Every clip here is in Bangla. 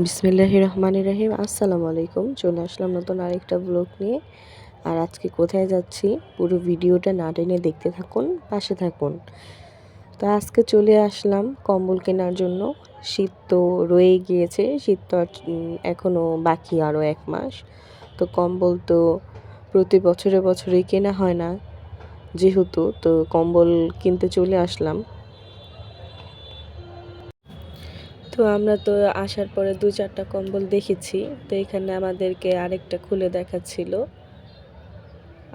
বিসমিল্লাহ রহমান রাহিম। আসসালামু আলাইকুম। চলে আসলাম নতুন আরেকটা ব্লগ নিয়ে। আর আজকে কোথায় যাচ্ছি, পুরো ভিডিওটা না টেনে দেখতে থাকুন, পাশে থাকুন। তো আজকে চলে আসলাম কম্বল কেনার জন্য। শীত তো রয়ে গিয়েছে, শীত তো এখনও বাকি আরও এক মাস। তো কম্বল তো প্রতি বছরে বছরেই কেনা হয় না, যেহেতু তো কম্বল কিনতে চলে আসলাম। তো আমরা তো আসার পরে দু চারটা কম্বল দেখেছি, তো এখানে আমাদেরকে আরেকটা খুলে দেখাচ্ছিল।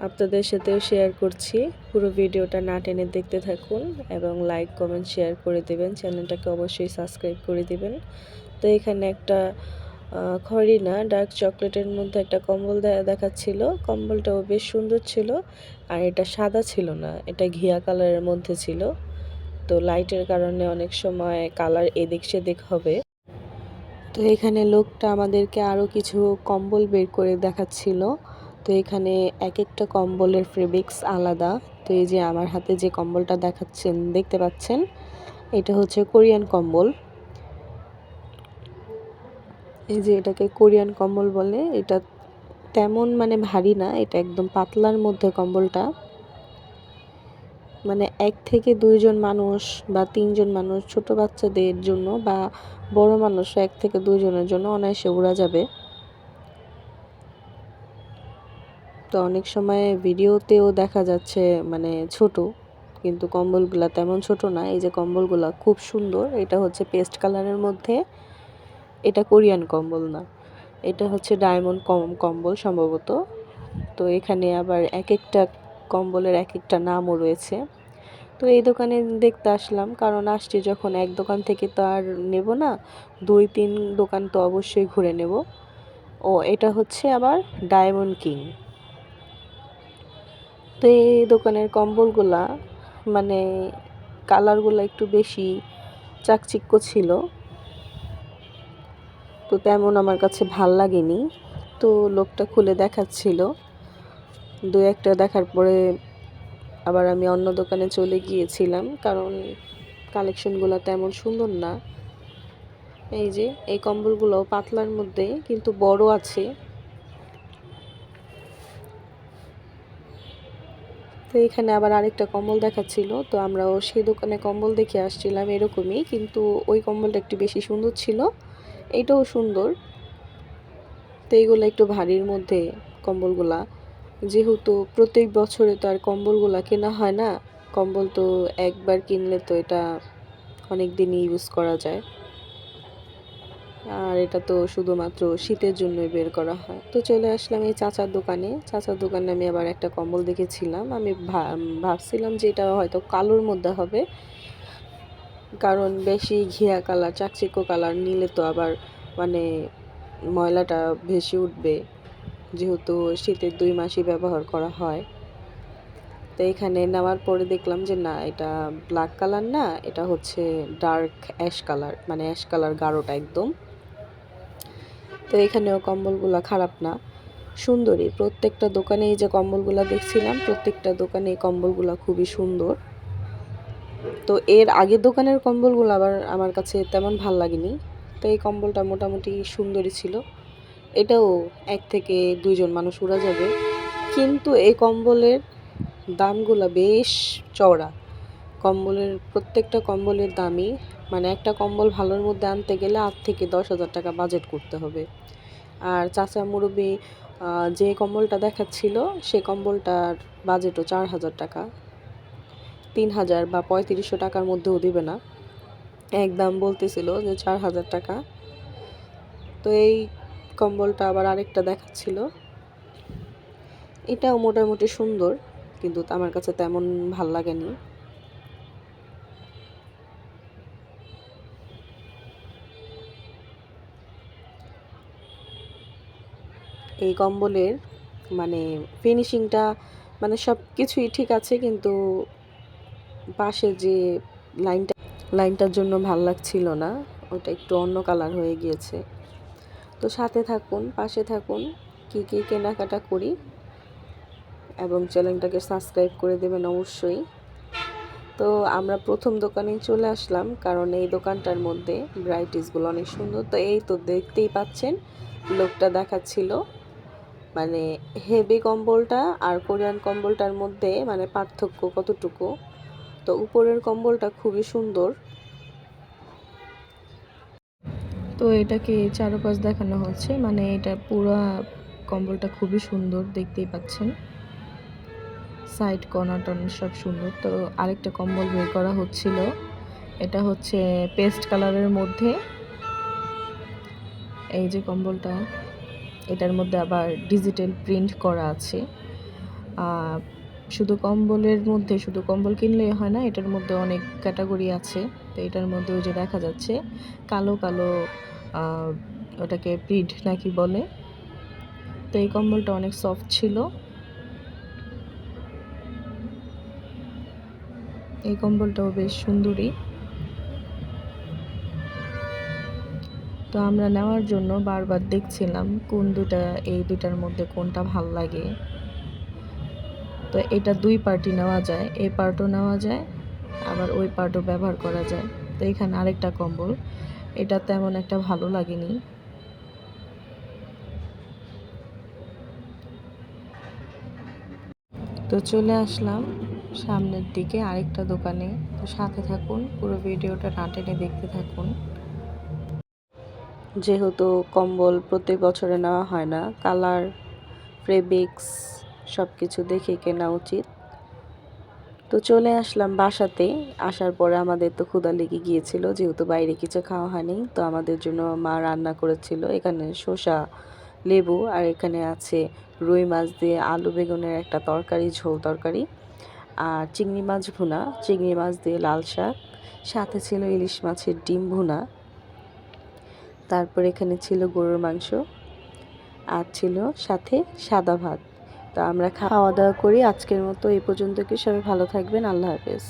আপনাদের সাথেও শেয়ার করছি। পুরো ভিডিওটা না টেনে দেখতে থাকুন এবং লাইক কমেন্ট শেয়ার করে দেবেন। চ্যানেলটাকে অবশ্যই সাবস্ক্রাইব করে দেবেন। তো এখানে একটা খড়ি না ডার্ক চকলেটের মধ্যে একটা কম্বল দেখাচ্ছিল। কম্বলটাও বেশ সুন্দর ছিল আর এটা সাদা ছিল না, এটা ঘিয়া কালারের মধ্যে ছিল। তো লাইটের কারণে অনেক সময় কালার এদিক সেদিক হবে। তো এখানে লোকটা আমাদেরকে আরও কিছু কম্বল বের করে দেখাচ্ছিল। তো এখানে এক একটা কম্বলের ফেব্রিক্স আলাদা। তো এই যে আমার হাতে যে কম্বলটা দেখাচ্ছেন, দেখতে পাচ্ছেন? এটা হচ্ছে কোরিয়ান কম্বল। এই যে এটাকে কোরিয়ান কম্বল বলে, এটা তেমন মানে ভারী না, এটা একদম পাতলার মধ্যে কম্বলটা। মানে এক থেকে দুইজন মানুষ বা তিনজন মানুষ, ছোট বাচ্চাদের জন্য বা বড় মানুষ এক থেকে দুইজনের জন্য অনায়াসে উড়া যাবে। তো অনেক সময় ভিডিওতেও দেখা যাচ্ছে মানে ছোট, কিন্তু কম্বলগুলা তেমন ছোট না। এই যে কম্বলগুলা খুব সুন্দর, এটা হচ্ছে পেস্ট কালারের মধ্যে। এটা কোরিয়ান কম্বল না, এটা হচ্ছে ডায়মন্ড কম, কম্বল সম্ভবত। তো এখানে আবার এক একটা কম্বলের এক একটা নামও রয়েছে। তো এই দোকানে দেখতে আসলাম, কারণ আসছি যখন এক দোকান থেকে তো আর নেব না, দুই তিন দোকান তো অবশ্যই ঘুরে নেব। ও, এটা হচ্ছে আবার ডায়মন্ড কিং। তো এই দোকানের কম্বলগুলা মানে কালারগুলো একটু বেশি চাকচিক্য ছিল। তো তেমন আমার কাছে ভালো লাগেনি। তো লোকটা খুলে দেখাচ্ছিল। দু একটা দেখার পরে আবার আমি অন্য দোকানে চলে গিয়েছিলাম, কারণ কালেকশনগুলো তেমন সুন্দর না। এই যে, এই কম্বলগুলো পাতলার মধ্যে কিন্তু বড় আছে। তো এখানে আবার আরেকটা কম্বল দেখাচ্ছিল, তো আমরাও সেই দোকানে কম্বল দেখে আসছিলাম এরকমই, কিন্তু ওই কম্বলটা একটু বেশি সুন্দর ছিল, এটাও সুন্দর। তো এইগুলো একটু ভারীর মধ্যে কম্বলগুলা। যেহেতু প্রত্যেক বছরে তো আর কম্বলগুলা কেনা হয় না, কম্বল তো একবার কিনলে তো এটা অনেক দিনই ইউজ করা যায়। আর এটা তো শুধুমাত্র শীতের জন্যই বের করা হয়। তো চলে আসলাম এই চাচার দোকানে। চাচার দোকানে আমি আবার একটা কম্বল দেখেছিলাম। আমি ভাবছিলাম যে এটা হয়তো কালোর মধ্যে হবে। কারণ বেশি ঘিয়া কালার, চাকচিক্য কালার নিলে তো আবার মানে ময়লাটা ভেসে উঠবে। যেহেতু শীতের দুই মাসই ব্যবহার করা হয়। তো এখানে নেওয়ার পরে দেখলাম যে না, এটা ব্ল্যাক কালার না, এটা হচ্ছে ডার্ক অ্যাশ কালার মানে অ্যাশ কালার গাঢ়টা একদম। তো এখানেও কম্বলগুলো খারাপ না, সুন্দরই। প্রত্যেকটা দোকানে এই যে কম্বলগুলো দেখছিলাম, প্রত্যেকটা দোকানে এই কম্বলগুলো খুবই সুন্দর। তো এর আগের দোকানের কম্বলগুলো আবার আমার কাছে তেমন ভালো লাগেনি। তো এই কম্বলটা মোটামুটি সুন্দরই ছিল। এটাও এক থেকে দুইজন মানুষ উড়া যাবে। কিন্তু এই কম্বলের দামগুলো বেশ চওড়া। কম্বলের প্রত্যেকটা কম্বলের দামই মানে একটা কম্বল ভালোর মধ্যে আনতে গেলে আট থেকে দশ হাজার টাকা বাজেট করতে হবে। আর চাচা মুরব্বী যে কম্বলটা দেখাচ্ছিল, সে কম্বলটার বাজেটও চার হাজার টাকা। তিন হাজার বা পঁয়ত্রিশশো টাকার মধ্যেও দিবে না। একদম বলতেছিল যে চার হাজার টাকা। তো এই কম্বলটা আবার আরেকটা দেখাচ্ছিল। এটাও মোটামুটি সুন্দর, কিন্তু আমার কাছে তেমন ভালো লাগেনি। এই কম্বলের মানে ফিনিশিংটা মানে সব কিছুই ঠিক আছে, কিন্তু পাশে যে লাইনটা লাইনটার জন্য ভালো লাগছিল না, ওটা একটু অন্য কালার হয়ে গিয়েছে। তো সাথে থাকুন, পাশে থাকুন, কী কী কেনাকাটা করি এবং চ্যানেলটাকে সাবস্ক্রাইব করে দেবেন অবশ্যই। তো আমরা প্রথম দোকানেই চলে আসলাম, কারণ এই দোকানটার মধ্যে ভ্যারাইটিসগুলো অনেক সুন্দর। তো এই তো দেখতেই পাচ্ছেন, লোকটা দেখাচ্ছিল মানে হেভি কম্বলটা আর কোরিয়ান কম্বলটার মধ্যে মানে পার্থক্য কতটুকু? তো উপরের কম্বলটা খুবই সুন্দর। তো এটাকে চারপাশ দেখানো হচ্ছে। মানে এটা পুরা কম্বলটা খুবই সুন্দর, দেখতেই পাচ্ছেন। সাইড কর্নার টর্নার সব সুন্দর। তো আরেকটা কম্বল বের করা হচ্ছিল। এটা হচ্ছে পেস্ট কালারের মধ্যে। এই যে কম্বলটা, এটার মধ্যে আবার ডিজিটাল প্রিন্ট করা আছে। শুধু কম্বলের মধ্যে, শুধু কম্বল কিনলেই হয় না, এটার মধ্যে অনেক ক্যাটাগরি আছে। তো এটার মধ্যে ওই যে দেখা যাচ্ছে, কালো কালো ওটাকে প্রিন্ট নাকি বলে। তো এই কম্বলটা অনেক সফট ছিল। এই কম্বলটাও বেশ সুন্দরী। তো আমরা নেওয়ার জন্য বারবার দেখছিলাম কোন দুটা, এই দুটার মধ্যে কোনটা ভালো লাগে। তো এটা দুই পার্টি নেওয়া যায়। এই পার্টও নেওয়া যায়, আবার ওই পার্টও ব্যবহার করা যায়। তো এখানে আরেকটা কম্বল। এটা তেমন একটা ভালো লাগেনি। তো চলে আসলাম সামনের দিকে আরেকটা দোকানে। তো সাথে থাকুন, পুরো ভিডিওটা না টেনে দেখতে থাকুন। যেহেতু কম্বল প্রত্যেক বছরে নেওয়া হয় না, কালার, ফেব্রিক্স সব কিছু দেখে কেনা উচিত। তো চলে আসলাম বাসাতে। আসার পরে আমাদের তো ক্ষুদা লেগে গিয়েছিল, যেহেতু বাইরে কিছু খাওয়া হয়নি, তো আমাদের জন্য মা রান্না করেছিল। এখানে শসা, লেবু আর এখানে আছে রুই মাছ দিয়ে আলু বেগুনের একটা তরকারি, ঝোল তরকারি আর চিংড়ি মাছ ভুনা। চিংড়ি মাছ দিয়ে লাল শাক, সাথে ছিল ইলিশ মাছের ডিম ভুনা। তারপর এখানে ছিল গরুর মাংস আর ছিল সাথে সাদা ভাত। তো আমরা খাওয়া দাওয়া করি। আজকের মতো এই পর্যন্ত কি সবাই ভালো থাকবেন? আল্লাহ হাফেজ।